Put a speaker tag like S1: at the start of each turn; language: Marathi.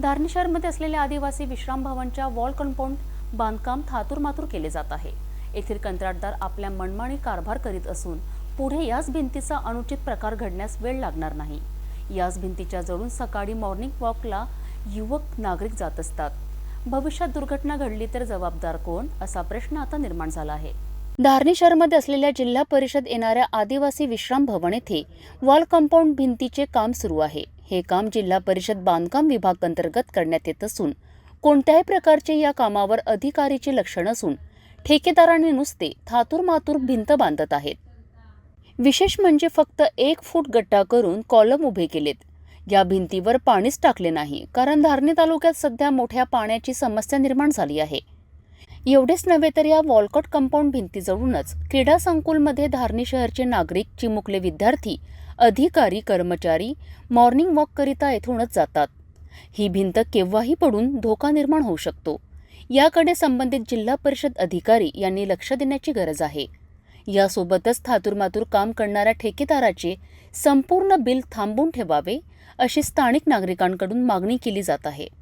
S1: धारणी शहरमध्ये असलेल्या आदिवासी विश्राम भवनच्या वॉल कंपाऊंड बांधकाम थातूरमातूर केले जात आहे. येथील कंत्राटदार आपल्या मनमानी कारभार करीत असून पुढे याच भिंतीचा अनुचित प्रकार घडण्यास वेळ लागणार नाही. याच भिंतीच्या जवळून सकाळी मॉर्निंग वॉकला युवक नागरिक जात असतात. भविष्यात दुर्घटना घडली तर जबाबदार कोण? असा प्रश्न आता निर्माण झाला आहे. धारणी शहरमध्ये असलेल्या जिल्हा परिषद येणाऱ्या आदिवासी विश्राम भवन येथे वॉल कंपाऊंड भिंतीचे काम सुरू आहे. हे काम जिल्हा परिषद बांधकाम विभाग अंतर्गत करण्यात येत असून कोणत्याही प्रकारचे या कामावर अधिकारीचे लक्ष नसून ठेकेदारांनी नुसते थातूर मातूर भिंत बांधत आहेत. विशेष म्हणजे फक्त एक फूट गट्टा करून कॉलम उभे केलेत. या भिंतीवर पाणीच टाकले नाही कारण धारणी तालुक्यात सध्या मोठ्या पाण्याची समस्या निर्माण झाली आहे. एवढेच नव्हे तर या वॉलकॉट कंपाऊंड भिंतीजवळूनच क्रीडा संकुलमध्ये धारणी शहरचे नागरिक चिमुकले विद्यार्थी अधिकारी कर्मचारी मॉर्निंग वॉककरिता येथूनच जातात. ही भिंत केव्हाही पडून धोका निर्माण होऊ शकतो. याकडे संबंधित जिल्हा परिषद अधिकारी यांनी लक्ष देण्याची गरज आहे. यासोबतच थातूरमातूर काम करणाऱ्या ठेकेदाराचे संपूर्ण बिल थांबून ठेवावे अशी स्थानिक नागरिकांकडून मागणी केली जात आहे.